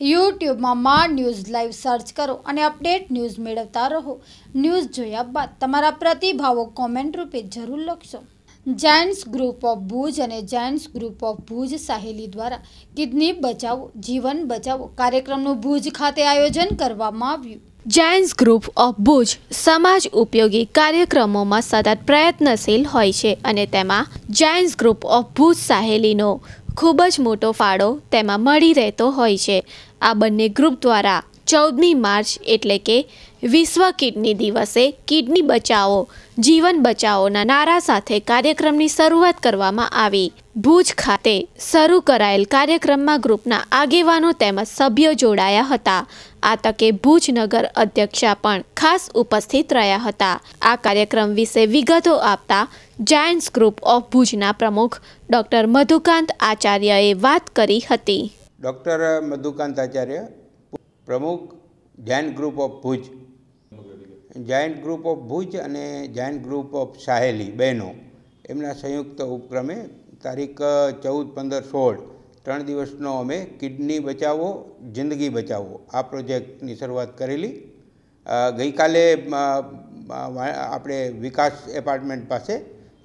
યુટ્યુબમાં મા news live search કરો અને અપડેટ ન્યૂઝ મેળવતા રહો. ન્યૂઝ જોયા બાદ તમારા પ્રતિભાવો કોમેન્ટ રૂપે જરૂર લખશો જાયન્ટ્સ ગ્રુપ ઓફ ભુજ અને Giants Group of Bhuj Saheli દ્વારા કિડની બચાવો, જીવન બચાવો કાર્યક્રમનું ભુજ ખાતે આયોજન કરવામાં આવ્યું. જાયન્ટ્સ ગ્રુપ ઓફ ભુજ સમાજ ઉપયોગી કાર્યક્રમોમાં સતત પ્રયત્નશીલ હોય છે અને તેમાં જાયન્ટ્સ ગ્રુપ ઓફ ભુજ સાહેલીનો ખૂબ જ મોટો ફાળો તેમાં મળી રહેતો હોય છે. આ બંને ગ્રુપ દ્વારા ચૌદમી માર્ચ એટલે કે વિશ્વ કિડની દિવસે કિડની બચાવો, જીવન બચાવોના નારા સાથે કાર્યક્રમની શરૂઆત કરવામાં આવી. ભુજ ખાતે શરૂ કરાયેલ કાર્યક્રમમાં ગ્રુપના આગેવાનો તેમજ સભ્યો જોડાયા હતા. આ તકે ભુજ નગર અધ્યક્ષા પણ ખાસ ઉપસ્થિત રહ્યા હતા. આ કાર્યક્રમ વિશે વિગતો આપતા જાયન્ટ્સ ગ્રુપ ઓફ ભુજના પ્રમુખ ડૉક્ટર મધુકાંત આચાર્યએ વાત કરી હતી. ડૉક્ટર મધુકાંત આચાર્ય, પ્રમુખ Giant Group of Bhuj. Giant Group of Bhuj અને જાયન્ટ ગ્રુપ ઓફ સાહેલી બહેનો. એમના સંયુક્ત ઉપક્રમે તારીખ ચૌદ, પંદર, સોળ, ત્રણ દિવસનો અમે કિડની બચાવો, જિંદગી બચાવો. આ પ્રોજેક્ટની શરૂઆત કરેલી. ગઈકાલે આપણે વિકાસ એપાર્ટમેન્ટ પાસે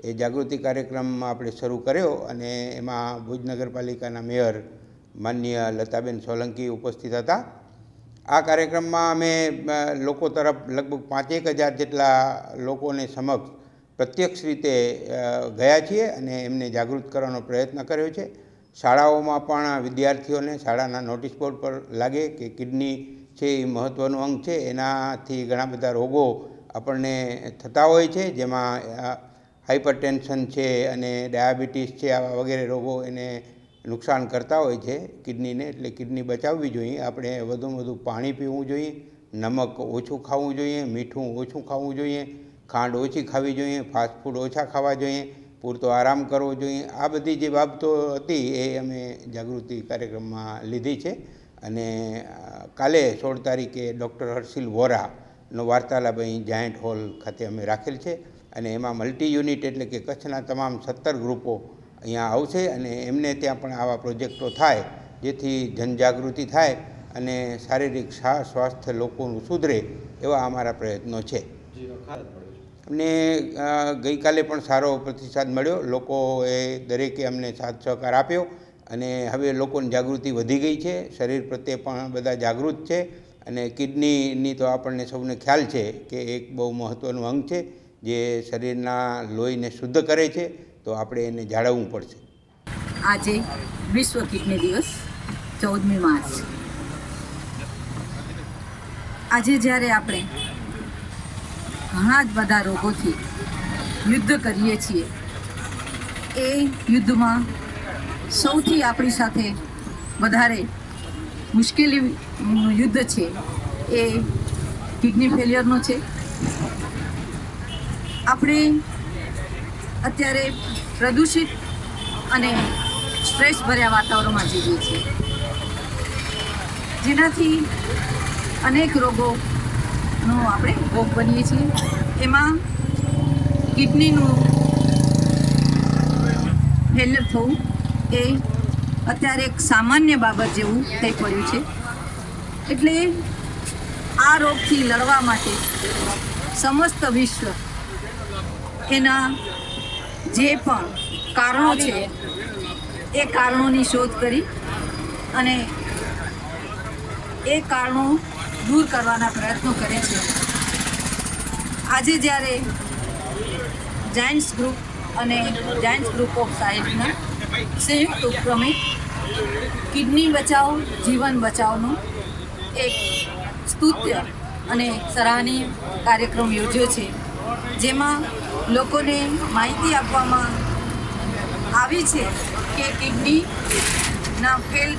એ જાગૃતિ કાર્યક્રમ આપણે શરૂ કર્યો અને એમાં ભુજ નગરપાલિકાના મેયર માનનીય લતાબેન સોલંકી ઉપસ્થિત હતા. આ કાર્યક્રમમાં અમે લોકો તરફ લગભગ પાંચેક હજાર જેટલા લોકોને સમક્ષ પ્રત્યક્ષ રીતે ગયા છીએ અને એમને જાગૃત કરવાનો પ્રયત્ન કર્યો છે. શાળાઓમાં પણ વિદ્યાર્થીઓને શાળાના નોટિસ બોર્ડ પર લાગે કે કિડની છે એ મહત્ત્વનું અંગ છે, એનાથી ઘણા બધા રોગો આપણને થતા હોય છે, જેમાં હાઇપરટેન્શન છે અને ડાયાબિટીસ છે, આવા વગેરે રોગો એને નુકસાન કરતા હોય છે કિડનીને, એટલે કિડની બચાવવી જોઈએ. આપણે વધુમાં વધુ પાણી પીવું જોઈએ, નમક ઓછું ખાવું જોઈએ, મીઠું ઓછું ખાવું જોઈએ, ખાંડ ઓછી ખાવી જોઈએ ફાસ્ટફૂડ ઓછા ખાવા જોઈએ, પૂરતો આરામ કરવો જોઈએ. આ બધી જે બાબતો હતી એ અમે જાગૃતિ કાર્યક્રમમાં લીધી છે. અને કાલે સોળ તારીખે ડૉક્ટર હર્ષિલ વોરાનો વાર્તાલાપ અહીં જાયન્ટ હોલ ખાતે અમે રાખેલ છે. અને એમાં મલ્ટી યુનિટ એટલે કે કચ્છના તમામ સત્તર ગ્રુપો અહીંયા આવશે અને એમને ત્યાં પણ આવા પ્રોજેક્ટો થાય જેથી જનજાગૃતિ થાય અને શારીરિક સ્વાસ્થ્ય લોકોનું સુધરે એવા અમારા પ્રયત્નો છે. અમને ગઈકાલે પણ સારો પ્રતિસાદ મળ્યો. લોકોએ દરેકે અમને સાથ સહકાર આપ્યો અને હવે લોકોની જાગૃતિ વધી ગઈ છે. શરીર પ્રત્યે પણ બધા જાગૃત છે અને કિડનીની તો આપણને સૌને ખ્યાલ છે કે એક બહુ મહત્ત્વનું અંગ છે જે શરીરના લોહીને શુદ્ધ કરે છે. તો આપણે એને જાળવવું પડશે. આજે વિશ્વ કિડની દિવસ, ચૌદમી માર્ચ. આજે જ્યારે આપણે ઘણા જ બધા રોગોથી યુદ્ધ કરીએ છીએ, એ યુદ્ધમાં સૌથી આપણી સાથે વધારે મુશ્કેલીનું યુદ્ધ છે એ કિડની ફેલિયરનો છે. આપણે અત્યારે પ્રદૂષિત અને સ્ટ્રેસ ભર્યા વાતાવરણમાં જીવીએ છીએ. જેનાથી અનેક રોગોનો આપણે ભોગ બનીએ છીએ. એમાં કિડનીનું ફેલર થવું એ અત્યારે એક સામાન્ય બાબત જેવું થઈ પડ્યું છે. એટલે આ રોગથી લડવા માટે સમસ્ત વિશ્વ એના જે પણ કારણો છે, એ કારણોની શોધ કરી અને એ કારણો દૂર કરવાના પ્રયત્નો કરે છે. આજે જ્યારે જાયન્ટ્સ ગ્રુપ અને જાયન્ટ્સ ગ્રુપ ઓફ સાહિત્યના સંયુક્ત ઉપક્રમે કિડની બચાવો, જીવન બચાવનો એક સ્તુત્ય અને સરાહનીય કાર્યક્રમ યોજ્યો છે, જેમાં લોકોને માહિતી આપવામાં આવી છે કે કિડનીના ફેલ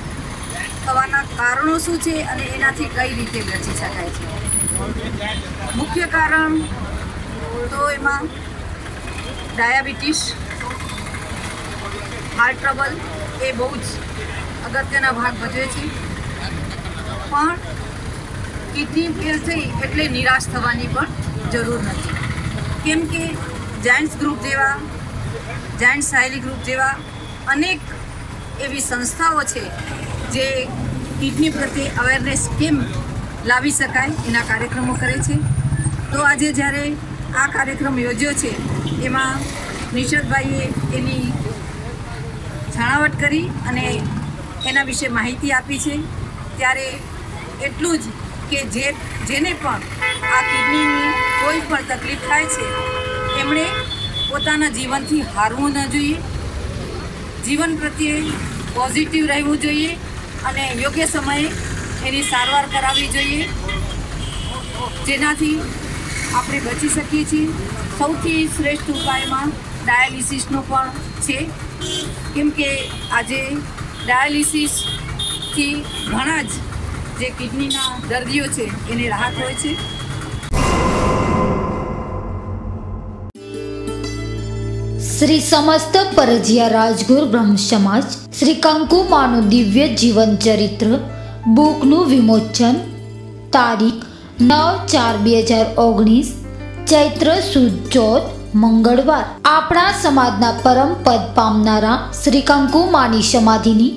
થવાના કારણો શું છે અને એનાથી કઈ રીતે બચી શકાય છે. મુખ્ય કારણ તો એમાં ડાયાબિટીસ હાર્ટ ટ્રબલ એ બહુ જ અગત્યના ભાગ ભજવે છે. પણ કિડની ફેલ થઈ એટલે નિરાશ થવાની પણ જરૂર નથી. કેમ કે જાયન્ટ્સ ગ્રુપ જેવા જાયન્ટ સાયલી ગ્રુપ જેવા અનેક એવી સંસ્થાઓ છે જે કિડની પ્રત્યે અવેરનેસ કેમ લાવી શકાય એના કાર્યક્રમો કરે છે. તો આજે જ્યારે આ કાર્યક્રમ યોજ્યો છે, એમાં નિષદભાઈએ એની છણાવટ કરી અને એના વિશે માહિતી આપી છે. ત્યારે એટલું જ કે જે, જેને પણ આ કિડનીની કોઈ પણ તકલીફ થાય છે એમણે પોતાના જીવનથી હારવું ન જોઈએ. જીવન પ્રત્યે પોઝિટિવ રહેવું જોઈએ અને યોગ્ય સમયે એની સારવાર કરાવવી જોઈએ. જેનાથી આપણે બચી શકીએ છીએ. સૌથી શ્રેષ્ઠ ઉપાયમાં ડાયાલિસિસનો પણ છે. કેમ કે આજે ડાયાલિસિસથી ઘણા જ જે કિડનીના દર્દીઓ છે, એને રાહત હોય છે. શ્રી સમસ્ત પરજીયા રાજગુર બ્રહ્મ સમાજ, શ્રી કંકુમાનું દિવ્ય જીવન ચરિત્ર, બુકનું વિમોચન, તારીખ નવ ચાર બે હજાર ઓગણીસ, ચૈત્ર સુદ ચોથ, મંગળવાર. આપણા સમાજના પરમ પદ પામનારા શ્રી કંકુમાની સમાધિની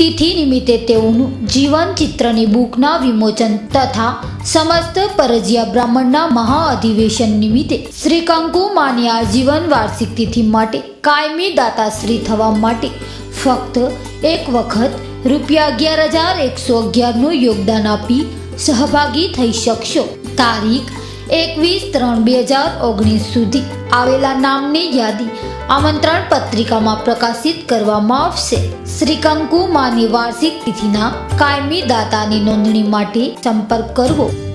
તિથિ નિમિત્તે તેઓનું જીવન ચિત્રની બુકના વિમોચન તથા સમસ્ત પરજીયા બ્રાહ્મણના મહાઅધિવેશન નિમિત્તે શ્રી માનિયા આજીવન વાર્ષિક તિથિ માટે કાયમી દાતાશ્રી થવા માટે ફક્ત એક વખત રૂપિયા અગિયાર હજાર એકસો અગિયારનું યોગદાન આપી સહભાગી થઈ શકશો. તારીખ એકવીસ ત્રણ બે હજાર ઓગણીસ સુધી આવેલા નામની યાદી આમંત્રણ પત્રિકામાં પ્રકાશિત કરવામાં આવશે. શ્રી કંકુ વાર્ષિક તિથિના કાયમી દાતાની નોંધણી માટે સંપર્ક કરવો.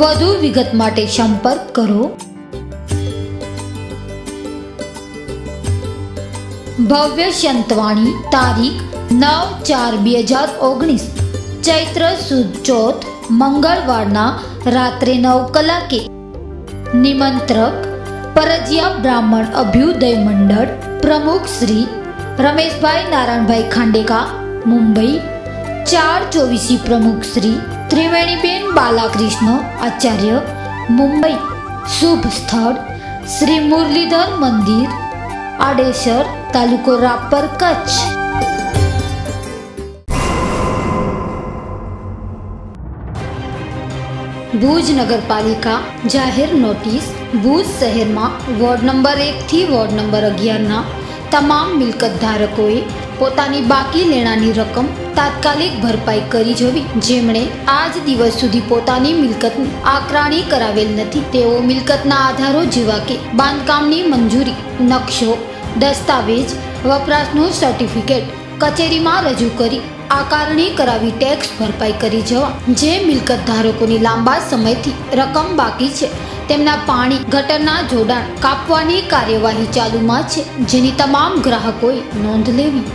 વધુ વિગત માટે સંપર્ક કરો. ભવ્ય સંતવાણી તારીખ નવ ચાર બે હજાર ઓગણીસ. ચૈત્ર સુદ ચોથ મંગળવારના રાત્રે નવ કલાકે. નિમંત્રક પરજિયા બ્રાહ્મણ અભ્યુદય મંડળ પ્રમુખ શ્રી રમેશભાઈ નારાયણભાઈ ખાંડેકા, મુંબઈ. ચાર ચોવીસી પ્રમુખ શ્રી ત્રિવેણીબેન બાલાકૃષ્ણ આચાર્ય મુંબઈ શુભ સ્થળ શ્રી મુરલીધર મંદિર આડેસર તાલુકો રાપર કચ્છ ભુજ નગરપાલિકા જાહેર નોટિસ ભુજ શહેરમાં વોર્ડ નંબર એકથી વોર્ડ નંબર અગિયારના તમામ મિલકત ધારકોએ પોતાની બાકી લેણાની રકમ તાત્કાલિક ભરપાઈ કરી જવી. જેમણે આજ દિવસ સુધી પોતાની મિલકતની આકરાણી કરાવેલ નથી. તેઓ મિલકતના આધારો જેવા કે બાંધકામની મંજૂરી, નકશો, દસ્તાવેજ, વપરાશનું સર્ટિફિકેટ કચેરીમાં રજૂ કરી આકારણી કરાવી ટેક્સ ભરપાઈ કરી જવા. જે મિલકત ધારકોની લાંબા સમયથી રકમ બાકી છે, તેમના પાણી, ગટરના જોડાણ કાપવાની કાર્યવાહી ચાલુમાં છે. જેની તમામ ગ્રાહકોએ નોંધ લેવી.